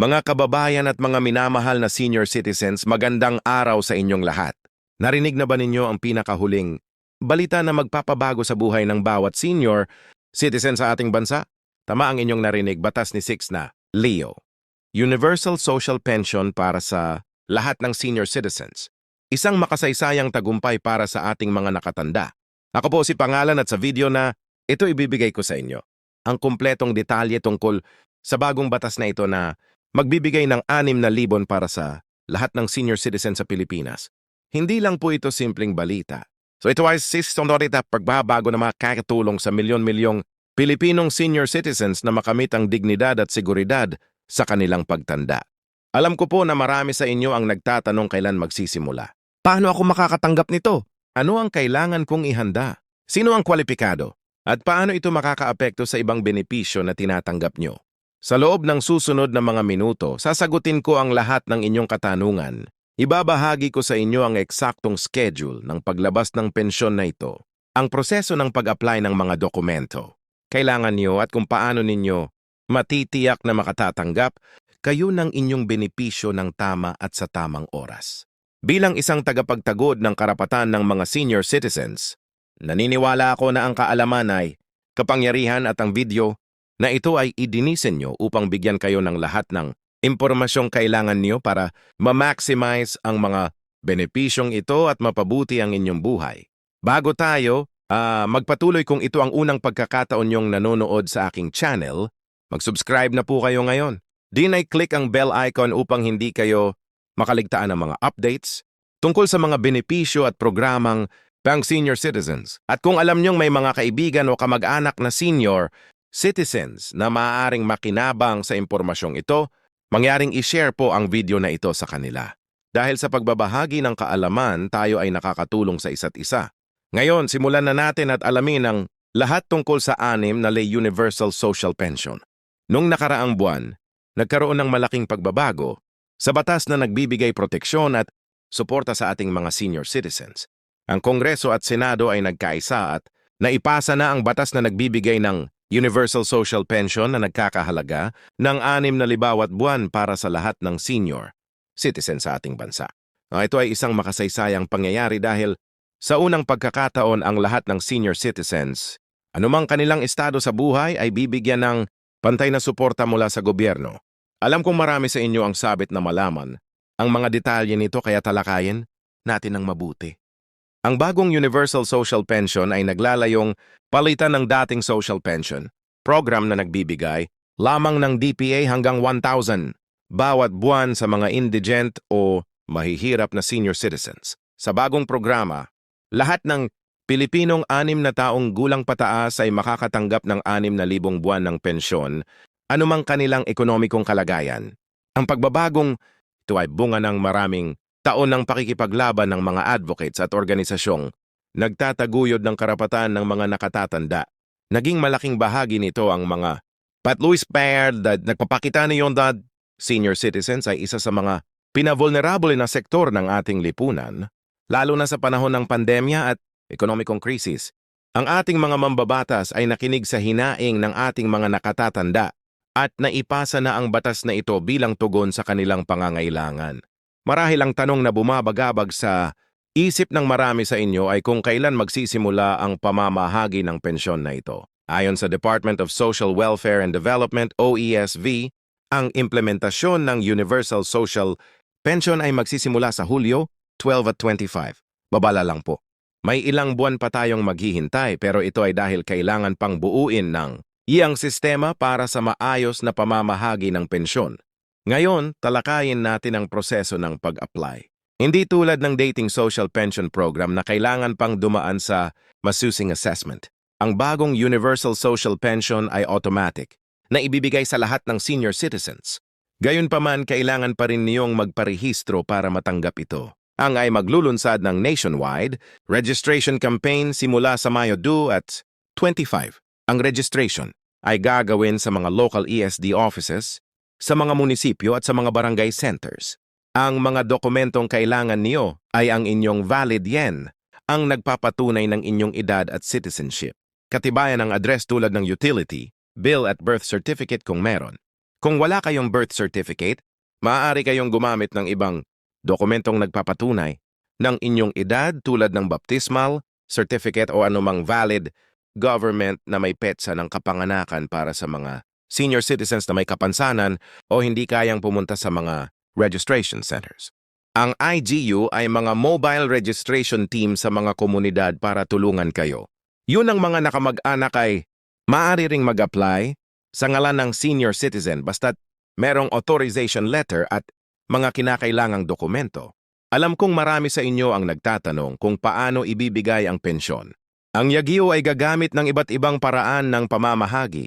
Mga kababayan at mga minamahal na senior citizens, magandang araw sa inyong lahat. Narinig na ba ninyo ang pinakahuling balita na magpapabago sa buhay ng bawat senior citizen sa ating bansa? Tama ang inyong narinig, batas ni Six na, Leo. Universal Social Pension para sa lahat ng senior citizens. Isang makasaysayang tagumpay para sa ating mga nakatanda. Ako po si Pangalan at sa video na ito ibibigay ko sa inyo. Ang kumpletong detalye tungkol sa bagong batas na ito na magbibigay ng 6,000 para sa lahat ng senior citizen sa Pilipinas. Hindi lang po ito simpleng balita. So ito ay sistonorita pagbabago na makakatulong sa milyon-milyong Pilipinong senior citizens na makamit ang dignidad at seguridad sa kanilang pagtanda. Alam ko po na marami sa inyo ang nagtatanong kailan magsisimula. Paano ako makakatanggap nito? Ano ang kailangan kong ihanda? Sino ang kwalipikado? At paano ito makakaapekto sa ibang benepisyo na tinatanggap nyo? Sa loob ng susunod na mga minuto, sasagutin ko ang lahat ng inyong katanungan. Ibabahagi ko sa inyo ang eksaktong schedule ng paglabas ng pensyon na ito, ang proseso ng pag-apply ng mga dokumento, kailangan niyo at kung paano ninyo matitiyak na makatatanggap kayo ng inyong benepisyo ng tama at sa tamang oras. Bilang isang tagapagtagod ng karapatan ng mga senior citizens, naniniwala ako na ang kaalaman ay kapangyarihan at ang video na ito ay idinisen nyo upang bigyan kayo ng lahat ng impormasyong kailangan niyo para ma-maximize ang mga benepisyong ito at mapabuti ang inyong buhay. Bago tayo, ah, magpatuloy kung ito ang unang pagkakataon nyong nanonood sa aking channel, mag-subscribe na po kayo ngayon. Din ay click ang bell icon upang hindi kayo makaligtaan ng mga updates tungkol sa mga benepisyo at programang pang senior citizens. At kung alam nyong may mga kaibigan o kamag-anak na senior citizens na maaaring makinabang sa impormasyong ito, mangyaring i-share po ang video na ito sa kanila. Dahil sa pagbabahagi ng kaalaman, tayo ay nakakatulong sa isa't isa. Ngayon, simulan na natin at alamin ang lahat tungkol sa anim na Lay Universal Social Pension. Noong nakaraang buwan, nagkaroon ng malaking pagbabago sa batas na nagbibigay proteksyon at suporta sa ating mga senior citizens. Ang Kongreso at Senado ay nagkaisa at naipasa na ang batas na nagbibigay ng Universal Social Pension na nagkakahalaga ng 6 na libawat buwan para sa lahat ng senior citizen sa ating bansa. Ah, Ito ay isang makasaysayang pangyayari dahil sa unang pagkakataon ang lahat ng senior citizens, anumang kanilang estado sa buhay ay bibigyan ng pantay na suporta mula sa gobyerno. Alam kong marami sa inyo ang sabit na malaman ang mga detalye nito kaya talakayin natin ng mabuti. Ang bagong Universal Social Pension ay naglalayong palitan ng dating social pension, program na nagbibigay lamang ng DPA hanggang 1,000 bawat buwan sa mga indigent o mahihirap na senior citizens. Sa bagong programa, lahat ng Pilipinong anim na taong gulang pataas ay makakatanggap ng 6,000 buwan ng pensyon anumang kanilang ekonomikong kalagayan. Ang pagbabagong ito ay bunga ng maraming taon ng pakikipaglaban ng mga advocates at organisasyong nagtataguyod ng karapatan ng mga nakatatanda. Naging malaking bahagi nito ang mga Pat Louis Baird na nagpapakita niyon that senior citizens ay isa sa mga pinavulnerable na sektor ng ating lipunan, lalo na sa panahon ng pandemya at ekonomikong krisis. Ang ating mga mambabatas ay nakinig sa hinaing ng ating mga nakatatanda at naipasa na ang batas na ito bilang tugon sa kanilang pangangailangan. Marahil ang tanong na bumabagabag sa isip ng marami sa inyo ay kung kailan magsisimula ang pamamahagi ng pensyon na ito. Ayon sa Department of Social Welfare and Development OESV, ang implementasyon ng Universal Social Pension ay magsisimula sa Hulyo 12 at 25. Babala lang po. May ilang buwan pa tayong maghihintay pero ito ay dahil kailangan pang buuin ng iyang sistema para sa maayos na pamamahagi ng pensyon. Ngayon, talakayin natin ang proseso ng pag-apply. Hindi tulad ng dating social pension program na kailangan pang dumaan sa masusing assessment. Ang bagong Universal Social Pension ay automatic na ibibigay sa lahat ng senior citizens. Gayunpaman, kailangan pa rin niyong magparehistro para matanggap ito. Ang ay maglulunsad ng nationwide registration campaign simula sa Mayo 2 at 25. Ang registration ay gagawin sa mga local ESD offices, sa mga munisipyo at sa mga barangay centers. Ang mga dokumentong kailangan niyo ay ang inyong valid yen, ang nagpapatunay ng inyong edad at citizenship. Katibayan ng address tulad ng utility, bill at birth certificate kung meron. Kung wala kayong birth certificate, maaari kayong gumamit ng ibang dokumentong nagpapatunay ng inyong edad tulad ng baptismal, certificate o anumang valid government na may petsa ng kapanganakan para sa mga senior citizens na may kapansanan o hindi kayang pumunta sa mga registration centers. Ang IGU ay mga mobile registration team sa mga komunidad para tulungan kayo. Yun ang mga nakamag-anak ay maaari ring mag-apply sa ngalan ng senior citizen basta't merong authorization letter at mga kinakailangang dokumento. Alam kong marami sa inyo ang nagtatanong kung paano ibibigay ang pensyon. Ang Yagio ay gagamit ng iba't ibang paraan ng pamamahagi.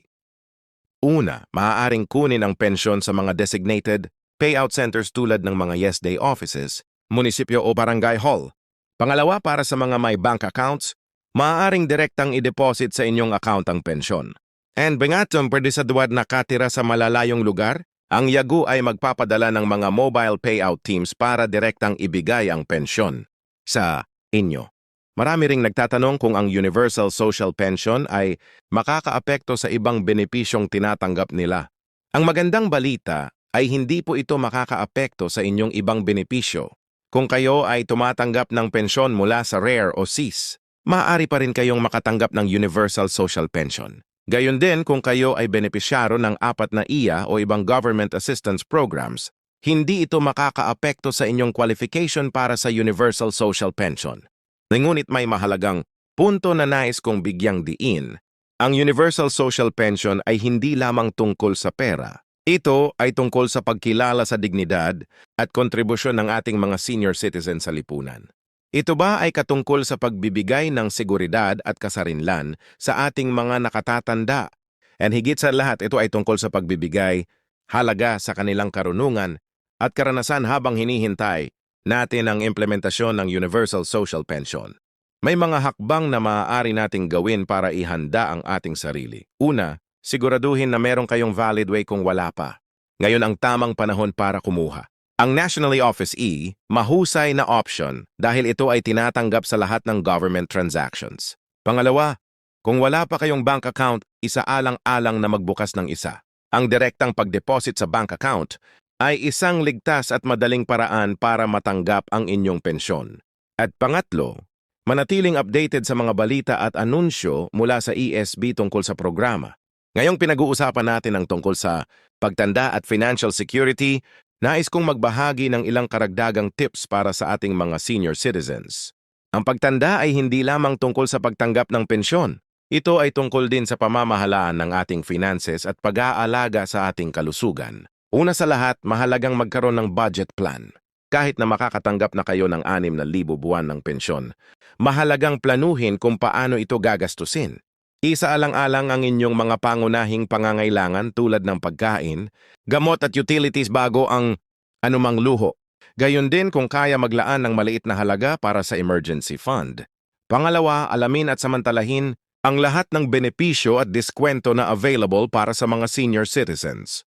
Una, maaaring kunin ang pensyon sa mga designated payout centers tulad ng mga Yes Day offices, munisipyo o barangay hall. Pangalawa, para sa mga may bank accounts, maaaring direktang i-deposit sa inyong account ang pensyon. And bengatong pwede sa duwad nakatira sa malalayong lugar, ang Yagu ay magpapadala ng mga mobile payout teams para direktang ibigay ang pensyon sa inyo. Marami ring nagtatanong kung ang Universal Social Pension ay makakaapekto sa ibang benepisyong tinatanggap nila. Ang magandang balita ay hindi po ito makakaapekto sa inyong ibang benepisyo. Kung kayo ay tumatanggap ng pensyon mula sa RARE o CIS, maaari pa rin kayong makatanggap ng Universal Social Pension. Gayon din kung kayo ay benepisyaro ng apat na iya o ibang government assistance programs, hindi ito makakaapekto sa inyong qualification para sa Universal Social Pension. Ngunit may mahalagang punto na nais kong bigyang diin. Ang Universal Social Pension ay hindi lamang tungkol sa pera. Ito ay tungkol sa pagkilala sa dignidad at kontribusyon ng ating mga senior citizen sa lipunan. Ito ba ay katungkol sa pagbibigay ng seguridad at kasarinlan sa ating mga nakatatanda? And higit sa lahat, ito ay tungkol sa pagbibigay halaga sa kanilang karunungan at karanasan habang hinihintay natin ang implementasyon ng Universal Social Pension. May mga hakbang na maaari nating gawin para ihanda ang ating sarili. Una, siguraduhin na meron kayong valid way kung wala pa. Ngayon ang tamang panahon para kumuha. Ang Nationally Office E, mahusay na option dahil ito ay tinatanggap sa lahat ng government transactions. Pangalawa, kung wala pa kayong bank account, isaalang-alang na magbukas ng isa. Ang direktang pag-deposit sa bank account ay isang ligtas at madaling paraan para matanggap ang inyong pensyon. At pangatlo, manatiling updated sa mga balita at anunsyo mula sa ESB tungkol sa programa. Ngayong pinag-uusapan natin ang tungkol sa pagtanda at financial security, nais kong magbahagi ng ilang karagdagang tips para sa ating mga senior citizens. Ang pagtanda ay hindi lamang tungkol sa pagtanggap ng pensyon. Ito ay tungkol din sa pamamahalaan ng ating finances at pag-aalaga sa ating kalusugan. Una sa lahat, mahalagang magkaroon ng budget plan. Kahit na makakatanggap na kayo ng 6,000 buwan ng pensyon, mahalagang planuhin kung paano ito gagastusin. Isa alang-alang ang inyong mga pangunahing pangangailangan tulad ng pagkain, gamot at utilities bago ang anumang luho. Gayon din kung kaya maglaan ng maliit na halaga para sa emergency fund. Pangalawa, alamin at samantalahin ang lahat ng benepisyo at diskwento na available para sa mga senior citizens.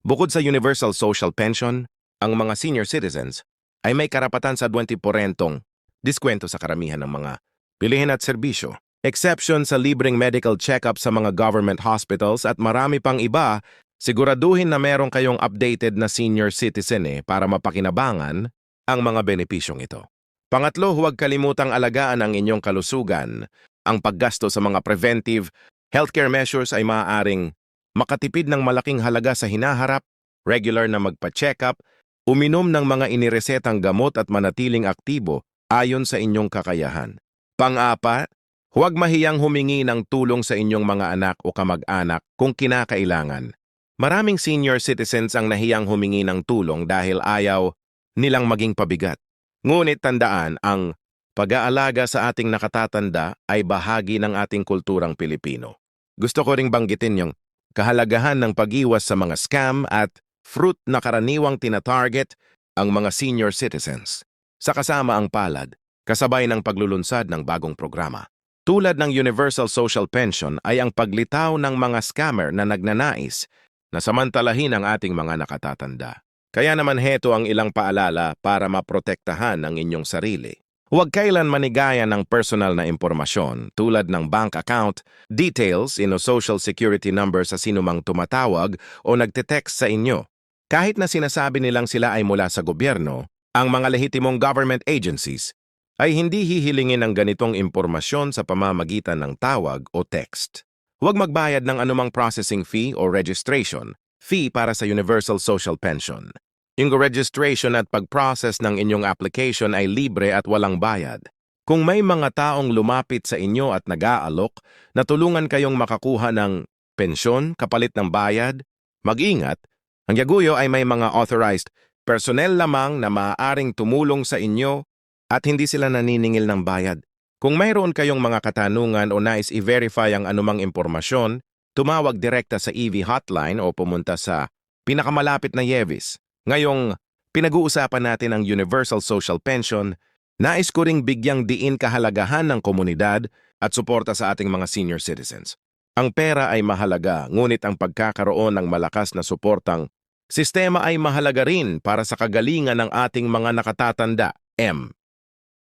Bukod sa Universal Social Pension, ang mga senior citizens ay may karapatan sa 20% diskwento sa karamihan ng mga bilihin at serbisyo. Exception sa libreng medical check-up sa mga government hospitals at marami pang iba, siguraduhin na meron kayong updated na senior citizen eh para mapakinabangan ang mga benepisyong ito. Pangatlo, huwag kalimutang alagaan ang inyong kalusugan. Ang paggasto sa mga preventive healthcare measures ay maaaring makatipid ng malaking halaga sa hinaharap, regular na magpa-check-up, uminom ng mga iniresetang gamot at manatiling aktibo ayon sa inyong kakayahan. Pang-apat, huwag mahiyang humingi ng tulong sa inyong mga anak o kamag-anak kung kinakailangan. Maraming senior citizens ang nahiyang humingi ng tulong dahil ayaw nilang maging pabigat. Ngunit tandaan ang pag-aalaga sa ating nakatatanda ay bahagi ng ating kulturang Pilipino. Gusto ko ring banggitin yung kahalagahan ng pag-iwas sa mga scam at fruit na karaniwang tinatarget ang mga senior citizens. Sa kasama ang palad, kasabay ng paglulunsad ng bagong programa. Tulad ng Universal Social Pension ay ang paglitaw ng mga scammer na nagnanais na samantalahin ang ating mga nakatatanda. Kaya naman heto ang ilang paalala para maprotektahan ang inyong sarili. Huwag kailan manigaya ng personal na impormasyon tulad ng bank account, details in o social security number sa sinumang tumatawag o nagte-text sa inyo. Kahit na sinasabi nilang sila ay mula sa gobyerno, ang mga lehitimong government agencies ay hindi hihilingin ng ganitong impormasyon sa pamamagitan ng tawag o text. Huwag magbayad ng anumang processing fee o registration, fee para sa Universal Social Pension. Yung registration at pag-process ng inyong application ay libre at walang bayad. Kung may mga taong lumapit sa inyo at nag-aalok na tulungan kayong makakuha ng pensyon kapalit ng bayad, mag-ingat. Ang Yaguyo ay may mga authorized personnel lamang na maaaring tumulong sa inyo at hindi sila naniningil ng bayad. Kung mayroon kayong mga katanungan o nais i-verify ang anumang impormasyon, tumawag direkta sa EV hotline o pumunta sa pinakamalapit na Yevis. Ngayong pinag-uusapan natin ang Universal Social Pension, nais ko ring bigyang diin kahalagahan ng komunidad at suporta sa ating mga senior citizens. Ang pera ay mahalaga, ngunit ang pagkakaroon ng malakas na suportang sistema ay mahalaga rin para sa kagalingan ng ating mga nakatatanda. M.